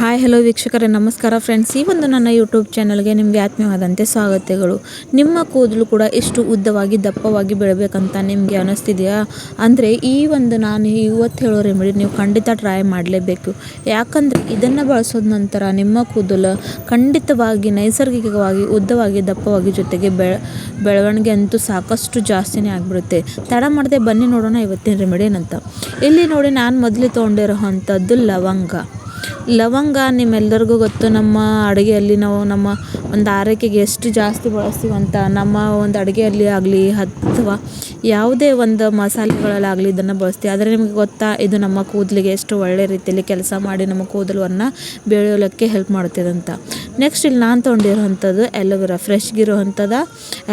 Hi hello ವೀಕ್ಷಕರೇ, ನಮಸ್ಕಾರ friends ಈ ಒಂದು ನನ್ನ ಯೂಟ್ಯೂಬ್ ಚಾನಲ್ಗೆ ನಿಮಗೆ ಆತ್ಮೀಯವಾದಂತೆ ಸ್ವಾಗತಗಳು. ನಿಮ್ಮ ಕೂದಲು ಕೂಡ ಎಷ್ಟು ಉದ್ದವಾಗಿ, ದಪ್ಪವಾಗಿ ಬೆಳಬೇಕಂತ ನಿಮಗೆ ಅನ್ನಿಸ್ತಿದೆಯಾ ಅಂದರೆ ಈ ಒಂದು ನಾನು ಇವತ್ತು ಹೇಳೋ ರೆಮಿಡಿ ನೀವು ಖಂಡಿತ ಟ್ರೈ ಮಾಡಲೇಬೇಕು. ಯಾಕಂದರೆ ಇದನ್ನು ಬಳಸೋದ ನಂತರ ನಿಮ್ಮ ಕೂದಲು ಖಂಡಿತವಾಗಿ, ನೈಸರ್ಗಿಕವಾಗಿ, ಉದ್ದವಾಗಿ, ದಪ್ಪವಾಗಿ ಜೊತೆಗೆ ಬೆಳ, ಬೆಳವಣಿಗೆ ಅಂತೂ ಸಾಕಷ್ಟು ಜಾಸ್ತಿನೇ ಆಗಿಬಿಡುತ್ತೆ. ತಡ ಮಾಡದೆ ಬನ್ನಿ ನೋಡೋಣ ಇವತ್ತಿನ ರೆಮಿಡಿ ಏನಂತ. ಇಲ್ಲಿ ನೋಡಿ ನಾನು ಮೊದಲು ತೊಗೊಂಡಿರೋ ಅಂಥದ್ದು ಲವಂಗ. ಲವಂಗ ನಿಮ್ಮೆಲ್ಲರಿಗೂ ಗೊತ್ತು, ನಮ್ಮ ಅಡುಗೆಯಲ್ಲಿ ನಾವು ನಮ್ಮ ಒಂದು ಆರೈಕೆಗೆ ಎಷ್ಟು ಜಾಸ್ತಿ ಬಳಸ್ತೀವಿ ಅಂತ. ನಮ್ಮ ಒಂದು ಅಡುಗೆಯಲ್ಲಿ ಆಗಲಿ ಅಥವಾ ಯಾವುದೇ ಒಂದು ಮಸಾಲೆಗಳಲ್ಲಾಗಲಿ ಇದನ್ನು ಬಳಸ್ತೀವಿ. ಆದರೆ ನಿಮಗೆ ಗೊತ್ತಾ, ಇದು ನಮ್ಮ ಕೂದಲಿಗೆ ಎಷ್ಟು ಒಳ್ಳೆ ರೀತಿಯಲ್ಲಿ ಕೆಲಸ ಮಾಡಿ ನಮ್ಮ ಕೂದಲನ್ನು ಬೆಳೆಯೋಲಕ್ಕೆ ಹೆಲ್ಪ್ ಮಾಡ್ತಿದೆ ಅಂತ. ನೆಕ್ಸ್ಟ್ ಇಲ್ಲಿ ನಾನು ತೊಗೊಂಡಿರೋವಂಥದ್ದು ಫ್ರೆಶ್ ಇರುವಂಥದ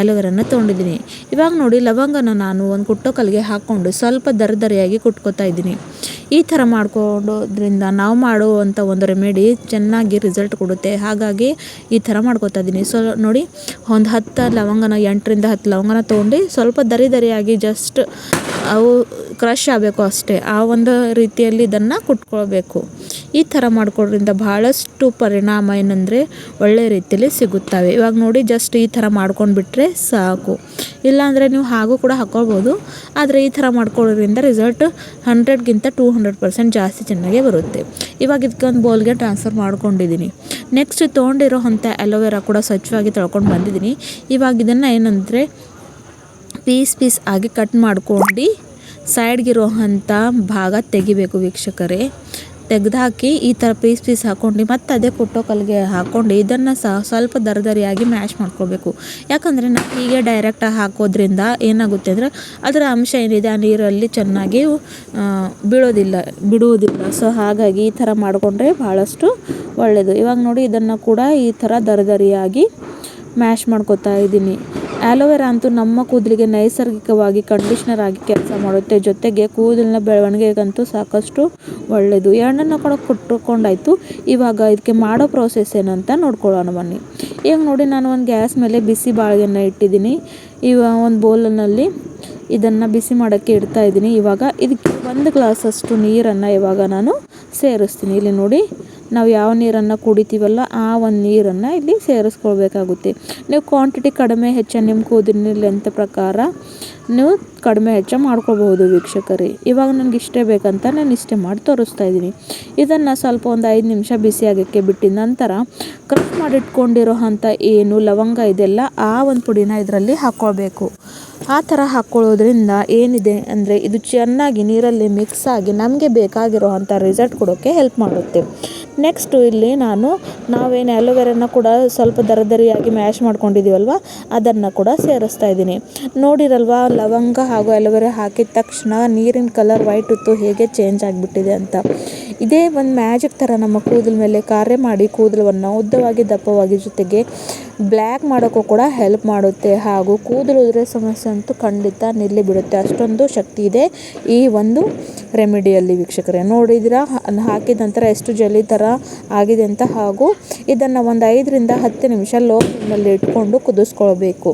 ಎಲೋವೆರಾನ ತೊಗೊಂಡಿದ್ದೀನಿ. ಇವಾಗ ನೋಡಿ, ಲವಂಗನ ನಾನು ಒಂದು ಕುಟ್ಟೋ ಕಲ್ಲಿಗೆ ಹಾಕ್ಕೊಂಡು ಸ್ವಲ್ಪ ದರ ದರಿಯಾಗಿ ಕುಟ್ಕೋತಾ ಇದ್ದೀನಿ. ಈ ಥರ ಮಾಡ್ಕೊಡೋದ್ರಿಂದ ನಾವು ಮಾಡುವಂಥ ಒಂದು ರೆಮಿಡಿ ಚೆನ್ನಾಗಿ ರಿಸಲ್ಟ್ ಕೊಡುತ್ತೆ. ಹಾಗಾಗಿ ಈ ಥರ ಮಾಡ್ಕೊತಾ ಇದ್ದೀನಿ ಸೊ ನೋಡಿ, ಒಂದು ಹತ್ತು ಲವಂಗನ, ಎಂಟರಿಂದ ಹತ್ತು ಲವಂಗನ ತೊಗೊಂಡು ಸ್ವಲ್ಪ ದರಿ ದರಿಯಾಗಿ ಜಸ್ಟ್ ಅವು ಕ್ರಷ್ ಆಗಬೇಕು ಅಷ್ಟೇ. ಆ ಒಂದು ರೀತಿಯಲ್ಲಿ ಇದನ್ನು ಕುಟ್ಕೊಳ್ಬೇಕು. ಈ ಥರ ಮಾಡ್ಕೊಡ್ರಿಂದ ಭಾಳಷ್ಟು ಪರಿಣಾಮ ಏನಂದರೆ ಒಳ್ಳೆ ರೀತಿಯಲ್ಲಿ ಸಿಗುತ್ತವೆ. ಇವಾಗ ನೋಡಿ ಜಸ್ಟ್ ಈ ಥರ ಮಾಡ್ಕೊಂಡ್ಬಿಟ್ರೆ ಸಾಕು. ಇಲ್ಲಾಂದರೆ ನೀವು ಹಾಗೂ ಕೂಡ ಹಾಕ್ಕೊಳ್ಬೋದು ಆದರೆ ಈ ಥರ ಮಾಡ್ಕೊಳ್ಳೋದ್ರಿಂದ ರಿಸಲ್ಟ್ ಹಂಡ್ರೆಡ್ಗಿಂತ ಟೂ ಹಂಡ್ರೆಡ್ ಪರ್ಸೆಂಟ್ ಜಾಸ್ತಿ ಚೆನ್ನಾಗೇ ಬರುತ್ತೆ. ಇವಾಗ ಇದಕ್ಕೊಂದು ಬೋಲ್ಗೆ ಟ್ರಾನ್ಸ್ಫರ್ ಮಾಡ್ಕೊಂಡಿದ್ದೀನಿ ನೆಕ್ಸ್ಟ್ ತೊಗೊಂಡಿರೋ ಅಂಥ ಅಲೋವೆರಾ ಕೂಡ ಸ್ವಚ್ಛವಾಗಿ ತೊಳ್ಕೊಂಡು ಬಂದಿದ್ದೀನಿ ಇವಾಗ ಇದನ್ನು ಏನಂದರೆ ಪೀಸ್ ಪೀಸ್ ಆಗಿ ಕಟ್ ಮಾಡ್ಕೊಂಡು ಸೈಡ್ಗಿರೋ ಅಂಥ ಭಾಗ ತೆಗಿಬೇಕು ವೀಕ್ಷಕರೇ. ತೆಗೆದಾಕಿ ಈ ಥರ ಪೀಸ್ ಪೀಸ್ ಹಾಕ್ಕೊಂಡು ಮತ್ತು ಅದೇ ಕುಟ್ಟೋ ಕಲ್ಲಿಗೆ ಹಾಕ್ಕೊಂಡು ಇದನ್ನು ಸ್ವಲ್ಪ ದರದರಿಯಾಗಿ ಮ್ಯಾಶ್ ಮಾಡ್ಕೋಬೇಕು. ಯಾಕಂದರೆ ನಾವು ಹೀಗೆ ಡೈರೆಕ್ಟಾಗಿ ಹಾಕೋದ್ರಿಂದ ಏನಾಗುತ್ತೆ ಅಂದರೆ ಅದರ ಅಂಶ ಏನಿದೆ ಆ ನೀರಲ್ಲಿ ಚೆನ್ನಾಗಿ ಬೀಳೋದಿಲ್ಲ, ಬಿಡುವುದಿಲ್ಲ. ಸೊ ಹಾಗಾಗಿ ಈ ಥರ ಮಾಡಿಕೊಂಡ್ರೆ ಭಾಳಷ್ಟು ಒಳ್ಳೆಯದು ಇವಾಗ ನೋಡಿ ಇದನ್ನು ಕೂಡ ಈ ಥರ ದರದರಿಯಾಗಿ ಮ್ಯಾಶ್ ಮಾಡ್ಕೋತಾ ಇದ್ದೀನಿ. ಆ್ಯಲೋವೆರಾ ಅಂತೂ ನಮ್ಮ ಕೂದಲಿಗೆ ನೈಸರ್ಗಿಕವಾಗಿ ಕಂಡೀಷ್ನರ್ ಆಗಿ ಕೆಲಸ ಮಾಡುತ್ತೆ ಜೊತೆಗೆ ಕೂದಲಿನ ಬೆಳವಣಿಗೆಗಂತೂ ಸಾಕಷ್ಟು ಒಳ್ಳೆಯದು ಎಣ್ಣೆನ ಕೂಡ ಕೊಟ್ಟುಕೊಂಡಾಯ್ತು. ಇವಾಗ ಇದಕ್ಕೆ ಮಾಡೋ ಪ್ರೋಸೆಸ್ ಏನಂತ ನೋಡ್ಕೊಳ್ಳೋಣ ಬನ್ನಿ. ಈಗ ನೋಡಿ, ನಾನು ಒಂದು ಗ್ಯಾಸ್ ಮೇಲೆ ಬಿಸಿ ಬಾಳಿಗೆನ ಇಟ್ಟಿದ್ದೀನಿ. ಇವಾಗ ಒಂದು ಬೌಲ್ನಲ್ಲಿ ಇದನ್ನು ಬಿಸಿ ಮಾಡೋಕ್ಕೆ ಇಡ್ತಾ ಇದ್ದೀನಿ. ಇವಾಗ ಇದಕ್ಕೆ ಒಂದು ಗ್ಲಾಸಷ್ಟು ನೀರನ್ನು ಇವಾಗ ನಾನು ಸೇರಿಸ್ತೀನಿ. ಇಲ್ಲಿ ನೋಡಿ ನಾವು ಯಾವ ನೀರನ್ನು ಕುಡಿತೀವಲ್ಲ ಆ ಒಂದು ನೀರನ್ನು ಇಲ್ಲಿ ಸೇರಿಸ್ಕೊಳ್ಬೇಕಾಗುತ್ತೆ. ನೀವು ಕ್ವಾಂಟಿಟಿ ಕಡಿಮೆ ಹೆಚ್ಚ ನಿಮ್ಮ ಕೂದಲಿನ ಲೆಂತ್ ಪ್ರಕಾರ ನೀವು ಕಡಿಮೆ ಹೆಚ್ಚ ಮಾಡ್ಕೋಬಹುದು ವೀಕ್ಷಕರೇ. ಇವಾಗ ನನಗೆ ಇಷ್ಟೇ ಬೇಕಂತ ನಾನು ಇಷ್ಟೇ ಮಾಡಿ ತೋರಿಸ್ತಾ ಇದ್ದೀನಿ. ಇದನ್ನು ಸ್ವಲ್ಪ ಒಂದು ಐದು ನಿಮಿಷ ಬಿಸಿ ಆಗೋಕ್ಕೆ ಬಿಟ್ಟಿದ ನಂತರ ಕ್ರಶ್ ಮಾಡಿಟ್ಕೊಂಡಿರೋ ಅಂಥ ಏನು ಲವಂಗ ಇದೆಲ್ಲ ಆ ಒಂದು ಪುಡಿನ ಇದರಲ್ಲಿ ಹಾಕ್ಕೊಳ್ಬೇಕು ಆ ಥರ ಹಾಕ್ಕೊಳ್ಳೋದ್ರಿಂದ ಏನಿದೆ ಅಂದರೆ ಇದು ಚೆನ್ನಾಗಿ ನೀರಲ್ಲಿ ಮಿಕ್ಸ್ ಆಗಿ ನಮಗೆ ಬೇಕಾಗಿರೋ ಅಂಥ ರಿಸಲ್ಟ್ ಕೊಡೋಕ್ಕೆ ಹೆಲ್ಪ್ ಮಾಡುತ್ತೆ. ನೆಕ್ಸ್ಟು ಇಲ್ಲಿ ನಾನು ನಾವೇನು ಅಲೋವೆರನ್ನ ಕೂಡ ಸ್ವಲ್ಪ ದರದರಿಯಾಗಿ ಮ್ಯಾಶ್ ಮಾಡ್ಕೊಂಡಿದ್ದೀವಲ್ವ? ಅದನ್ನು ಕೂಡ ಸೇರಿಸ್ತಾ ಇದ್ದೀನಿ. ನೋಡಿರಲ್ವ, ಲವಂಗ ಹಾಗೂ ಅಲೋವೆರಾ ಹಾಕಿದ ತಕ್ಷಣ ನೀರಿನ ಕಲರ್ ವೈಟ್ ಇತ್ತು ಹೇಗೆ ಚೇಂಜ್ ಆಗಿಬಿಟ್ಟಿದೆ ಅಂತ. ಇದೇ ಒಂದು ಮ್ಯಾಜಿಕ್ ಥರ ನಮ್ಮ ಕೂದಲ ಮೇಲೆ ಕಾರ್ಯ ಮಾಡಿ ಕೂದಲವನ್ನು ಉದ್ದವಾಗಿ ದಪ್ಪವಾಗಿ ಜೊತೆಗೆ ಬ್ಲ್ಯಾಕ್ ಮಾಡೋಕ್ಕೂ ಕೂಡ ಹೆಲ್ಪ್ ಮಾಡುತ್ತೆ. ಹಾಗೂ ಕೂದಲು ಉದುರೆ ಸಮಸ್ಯೆ ಅಂತೂ ಖಂಡಿತ ನಿಲ್ಲಿ ಬಿಡುತ್ತೆ. ಅಷ್ಟೊಂದು ಶಕ್ತಿ ಇದೆ ಈ ಒಂದು ರೆಮಿಡಿಯಲ್ಲಿ ವೀಕ್ಷಕರೇ. ನೋಡಿದ್ರೆ ಹಾಕಿದ ನಂತರ ಎಷ್ಟು ಜಲ್ಲಿ ಥರ ಆಗಿದೆ ಅಂತ ಹಾಗೂ ಇದನ್ನು ಒಂದು ಐದರಿಂದ ಹತ್ತು ನಿಮಿಷ ಲೋ ಫ್ಲೇಮಲ್ಲಿ ಇಟ್ಕೊಂಡು ಕುದಿಸ್ಕೊಳ್ಬೇಕು.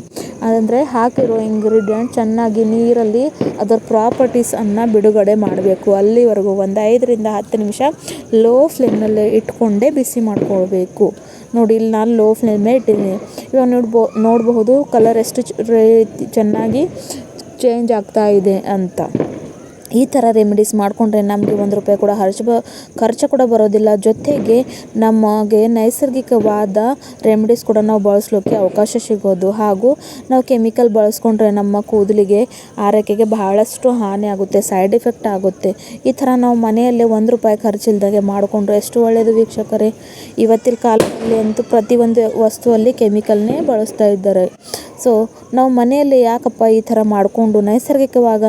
ಅಂದರೆ ಹಾಕಿರೋ ಇಂಗ್ರೀಡಿಯೆಂಟ್ ಚೆನ್ನಾಗಿ ನೀರಲ್ಲಿ ಅದರ ಪ್ರಾಪರ್ಟೀಸನ್ನು ಬಿಡುಗಡೆ ಮಾಡಬೇಕು. ಅಲ್ಲಿವರೆಗೂ ಒಂದು ಐದರಿಂದ ಹತ್ತು ನಿಮಿಷ ಲೋ ಫ್ಲೇಮ್ನಲ್ಲೇ ಇಟ್ಕೊಂಡೇ ಬಿಸಿ ಮಾಡ್ಕೊಳ್ಬೇಕು. ನೋಡಿ, ಇಲ್ಲಿ ನಾನು ಲೋ ಫ್ಲೇಮೇ ಇಟ್ಟಿದ್ದೀನಿ. ಇವಾಗ ನೋಡ್ಬೋ, ನೋಡಬಹುದು ಕಲರ್ ಎಷ್ಟು ಚೆನ್ನಾಗಿ ಚೇಂಜ್ ಆಗ್ತಾ ಇದೆ ಅಂತ. ಈ ಥರ ರೆಮಿಡೀಸ್ ಮಾಡಿಕೊಂಡ್ರೆ ನಮಗೆ ಒಂದು ರೂಪಾಯಿ ಕೂಡ ಖರ್ಚು ಬ, ಖರ್ಚು ಕೂಡ ಬರೋದಿಲ್ಲ. ಜೊತೆಗೆ ನಮಗೆ ನೈಸರ್ಗಿಕವಾದ ರೆಮಿಡೀಸ್ ಕೂಡ ನಾವು ಬಳಸ್ಲಿಕ್ಕೆ ಅವಕಾಶ ಸಿಗೋದು. ಹಾಗೂ ನಾವು ಕೆಮಿಕಲ್ ಬಳಸ್ಕೊಂಡ್ರೆ ನಮ್ಮ ಕೂದಲಿಗೆ, ಆರೈಕೆಗೆ ಬಹಳಷ್ಟು ಹಾನಿ ಆಗುತ್ತೆ ಸೈಡ್ ಎಫೆಕ್ಟ್ ಆಗುತ್ತೆ. ಈ ಥರ ನಾವು ಮನೆಯಲ್ಲೇ ಒಂದು ರೂಪಾಯಿ ಖರ್ಚಿಲ್ದಾಗೆ ಮಾಡಿಕೊಂಡ್ರೆ ಎಷ್ಟು ಒಳ್ಳೆಯದು ವೀಕ್ಷಕರೇ. ಇವತ್ತಿನ ಕಾಲದಲ್ಲಿ ಅಂತೂ ಪ್ರತಿಯೊಂದು ವಸ್ತುವಲ್ಲಿ ಕೆಮಿಕಲ್ನೇ ಬಳಸ್ತಾ ಇದ್ದಾರೆ. ಸೊ ನಾವು ಮನೆಯಲ್ಲಿ ಯಾಕಪ್ಪ ಈ ಥರ ಮಾಡಿಕೊಂಡು ನೈಸರ್ಗಿಕವಾದ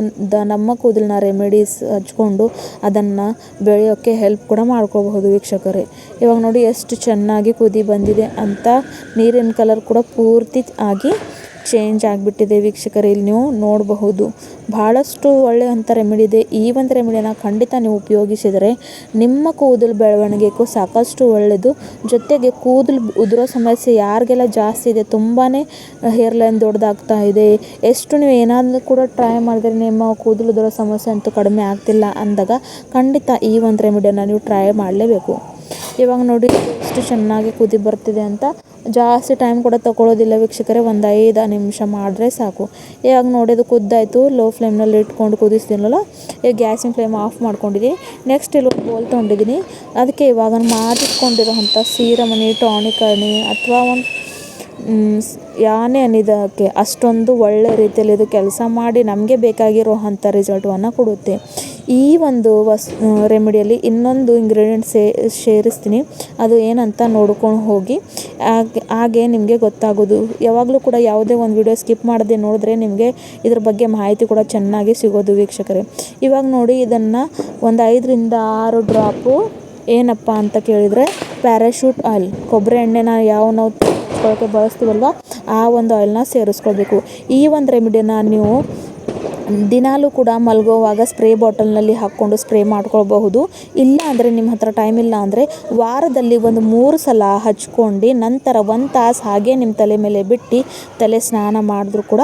ನಮ್ಮ ಕೂದಲನ್ನ ರೆಮಿಡೀಸ್ ಹಚ್ಕೊಂಡು ಅದನ್ನು ಬೆಳೆಯೋಕ್ಕೆ ಹೆಲ್ಪ್ ಕೂಡ ಮಾಡ್ಕೋಬಹುದು ವೀಕ್ಷಕರೇ. ಇವಾಗ ನೋಡಿ ಎಷ್ಟು ಚೆನ್ನಾಗಿ ಕುದಿ ಬಂದಿದೆ ಅಂತ ನೀರಿನ ಕಲರ್ ಕೂಡ ಪೂರ್ತಿ ಆಗಿ ಚೇಂಜ್ ಆಗಿಬಿಟ್ಟಿದೆ ವೀಕ್ಷಕರೇ, ಇಲ್ಲಿ ನೀವು ನೋಡಬಹುದು. ಭಾಳಷ್ಟು ಒಳ್ಳೆಯಂಥ ರೆಮಿಡಿ ಇದೆ ಈ ಒಂದು ರೆಮಿಡಿನ ಖಂಡಿತ ನೀವು ಉಪಯೋಗಿಸಿದರೆ ನಿಮ್ಮ ಕೂದಲು ಬೆಳವಣಿಗೆಗೂ ಸಾಕಷ್ಟು ಒಳ್ಳೆಯದು ಜೊತೆಗೆ ಕೂದಲು ಉದುರೋ ಸಮಸ್ಯೆ ಯಾರಿಗೆಲ್ಲ ಜಾಸ್ತಿ ಇದೆ ತುಂಬಾ ಹೇರ್ ಲೈನ್ ದೊಡ್ಡದಾಗ್ತಾ ಇದೆ. ಎಷ್ಟು ನೀವು ಏನಾದರೂ ಕೂಡ ಟ್ರೈ ಮಾಡಿದ್ರೆ ನಿಮ್ಮ ಕೂದಲು ಉದುರೋ ಸಮಸ್ಯೆ ಅಂತೂ ಕಡಿಮೆ ಆಗ್ತಿಲ್ಲ ಅಂದಾಗ ಖಂಡಿತ ಈ ಒಂದು ರೆಮಿಡಿಯನ್ನು ನೀವು ಟ್ರೈ ಮಾಡಲೇಬೇಕು. ಇವಾಗ ನೋಡಿ, ಎಷ್ಟು ಚೆನ್ನಾಗಿ ಕುದಿ ಬರ್ತಿದೆ ಅಂತ. ಜಾಸ್ತಿ ಟೈಮ್ ಕೂಡ ತಗೊಳ್ಳೋದಿಲ್ಲ ವೀಕ್ಷಕರೇ. ಒಂದು ಐದು ನಿಮಿಷ ಮಾಡಿದ್ರೆ ಸಾಕು. ಇವಾಗ ನೋಡಿ ಅದು ಕುದ್ದಾಯಿತು ಲೋ ಫ್ಲೇಮ್ನಲ್ಲಿ ಇಟ್ಕೊಂಡು ಕುದಿಸ್ತೀನಲ್ಲ ಈಗ ಗ್ಯಾಸಿನ ಫ್ಲೇಮ್ ಆಫ್ ಮಾಡ್ಕೊಂಡಿದ್ದೀನಿ ನೆಕ್ಸ್ಟ್ ಇಲ್ಲಿ ಒಂದು ಬೋಲ್ ತೊಗೊಂಡಿದ್ದೀನಿ ಅದಕ್ಕೆ ಇವಾಗ ಮಾಡಿಟ್ಕೊಂಡಿರೋಂಥ ಸೀರಮನಿ ಟಾನಿಕ್ ಅಣಿ ಅಥವಾ ಒಂದು ಯಾನೇ ಅನ್ನಿದಕ್ಕೆ ಅಷ್ಟೊಂದು ಒಳ್ಳೆ ರೀತಿಯಲ್ಲಿ ಇದು ಕೆಲಸ ಮಾಡಿ ನಮಗೆ ಬೇಕಾಗಿರೋ ಅಂಥ ರಿಸಲ್ಟನ್ನು ಕೊಡುತ್ತೆ. ಈ ಒಂದು ವಸ್ ರೆಮಿಡಿಯಲ್ಲಿ ಇನ್ನೊಂದು ಇಂಗ್ರೀಡಿಯೆಂಟ್ ಸೇ, ಸೇರಿಸ್ತೀನಿ. ಅದು ಏನಂತ ನೋಡ್ಕೊಂಡು ಹೋಗಿ. ಹಾಗೆ ಹಾಗೆ ನಿಮಗೆ ಗೊತ್ತಾಗೋದು. ಯಾವಾಗಲೂ ಕೂಡ ಯಾವುದೇ ಒಂದು ವಿಡಿಯೋ ಸ್ಕಿಪ್ ಮಾಡದೆ ನೋಡಿದ್ರೆ ನಿಮಗೆ ಇದ್ರ ಬಗ್ಗೆ ಮಾಹಿತಿ ಕೂಡ ಚೆನ್ನಾಗಿ ಸಿಗೋದು ವೀಕ್ಷಕರೇ. ಇವಾಗ ನೋಡಿ ಇದನ್ನು ಒಂದು ಐದರಿಂದ ಆರು ಡ್ರಾಪು ಏನಪ್ಪ ಅಂತ ಕೇಳಿದರೆ ಪ್ಯಾರಾಶೂಟ್ ಆಯಿಲ್ ಕೊಬ್ಬರಿ ಎಣ್ಣೆನ ಯಾವ ನಾವು ಹಚ್ಕೊಳ್ಳೋಕ್ಕೆ ಬಳಸ್ತೀವಲ್ವ? ಆ ಒಂದು ಆಯಿಲ್ನ ಸೇರಿಸ್ಕೊಳ್ಬೇಕು. ಈ ಒಂದು ರೆಮಿಡಿಯನ್ನು ನೀವು ದಿನಾಲೂ ಕೂಡ ಮಲಗೋವಾಗ ಸ್ಪ್ರೇ ಬಾಟಲ್ನಲ್ಲಿ ಹಾಕ್ಕೊಂಡು ಸ್ಪ್ರೇ ಮಾಡ್ಕೊಳ್ಬಹುದು. ಇಲ್ಲ ಅಂದರೆ ನಿಮ್ಮ ಹತ್ರ ಟೈಮ್ ಇಲ್ಲ ಅಂದರೆ ವಾರದಲ್ಲಿ ಒಂದು ಮೂರು ಸಲ ಹಚ್ಕೊಂಡು ನಂತರ ಒಂದು ತಾಸು ಹಾಗೆ ನಿಮ್ಮ ತಲೆ ಮೇಲೆ ಬಿಟ್ಟು ತಲೆ ಸ್ನಾನ ಮಾಡಿದ್ರೂ ಕೂಡ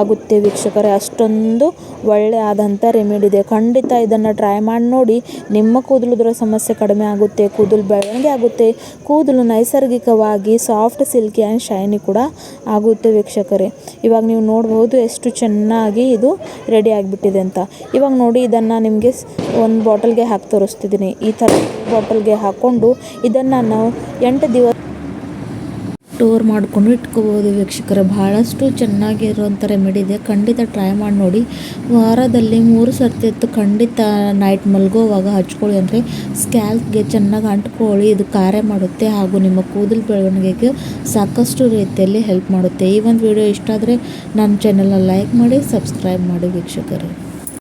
ಆಗುತ್ತೆ ವೀಕ್ಷಕರೇ. ಅಷ್ಟೊಂದು ಒಳ್ಳೆ ಆದಂಥ ರೆಮಿಡಿ ಇದೆ. ಖಂಡಿತ ಇದನ್ನು ಟ್ರೈ ಮಾಡಿ ನೋಡಿ. ನಿಮ್ಮ ಕೂದಲುದ್ರ ಸಮಸ್ಯೆ ಕಡಿಮೆ ಆಗುತ್ತೆ, ಕೂದಲು ಬೆಳವಣಿಗೆ ಆಗುತ್ತೆ, ಕೂದಲು ನೈಸರ್ಗಿಕವಾಗಿ ಸಾಫ್ಟ್ ಸಿಲ್ಕಿ ಆ್ಯಂಡ್ ಶೈನಿ ಕೂಡ ಆಗುತ್ತೆ ವೀಕ್ಷಕರೇ. ಇವಾಗ ನೀವು ನೋಡ್ಬೋದು ಎಷ್ಟು ಚೆನ್ನಾಗಿ ಇದು ರೆಡಿ ಆಗಿಬಿಟ್ಟಿದೆ ಅಂತ. ಇವಾಗ ನೋಡಿ ಇದನ್ನು ನಿಮಗೆ ಒಂದು ಬಾಟಲ್ಗೆ ಹಾಕಿ ತೋರಿಸ್ತಿದ್ದೀನಿ ಈ ಥರ ಬಾಟಲ್ಗೆ ಹಾಕ್ಕೊಂಡು ಇದನ್ನು ನಾವು ಎಂಟು ದಿವಸ ಸ್ಟೋರ್ ಮಾಡಿಕೊಂಡು ಇಟ್ಕೋಬೋದು ವೀಕ್ಷಕರ. ಭಾಳಷ್ಟು ಚೆನ್ನಾಗಿರುವಂಥ ರೆಮಿಡಿ ಇದೆ. ಖಂಡಿತ ಟ್ರೈ ಮಾಡಿ ನೋಡಿ. ವಾರದಲ್ಲಿ ಮೂರು ಸರ್ತಿ ಎತ್ತು ಖಂಡಿತ ನೈಟ್ ಮಲಗೋವಾಗ ಹಚ್ಕೊಳ್ಳಿ ಅಂದರೆ ಸ್ಕ್ಯಾಲ್ಪ್ಗೆ ಚೆನ್ನಾಗಿ ಅಂಟ್ಕೊಳ್ಳಿ. ಇದು ಕಾರ್ಯ ಮಾಡುತ್ತೆ ಹಾಗೂ ನಿಮ್ಮ ಕೂದಲು ಬೆಳವಣಿಗೆಗೆ ಸಾಕಷ್ಟು ರೀತಿಯಲ್ಲಿ ಹೆಲ್ಪ್ ಮಾಡುತ್ತೆ. ಈ ಒಂದು ವಿಡಿಯೋ ಇಷ್ಟ ಆದರೆ ನನ್ನ ಚಾನಲ್ನ ಲೈಕ್ ಮಾಡಿ ಸಬ್ಸ್ಕ್ರೈಬ್ ಮಾಡಿ ವೀಕ್ಷಕರೇ.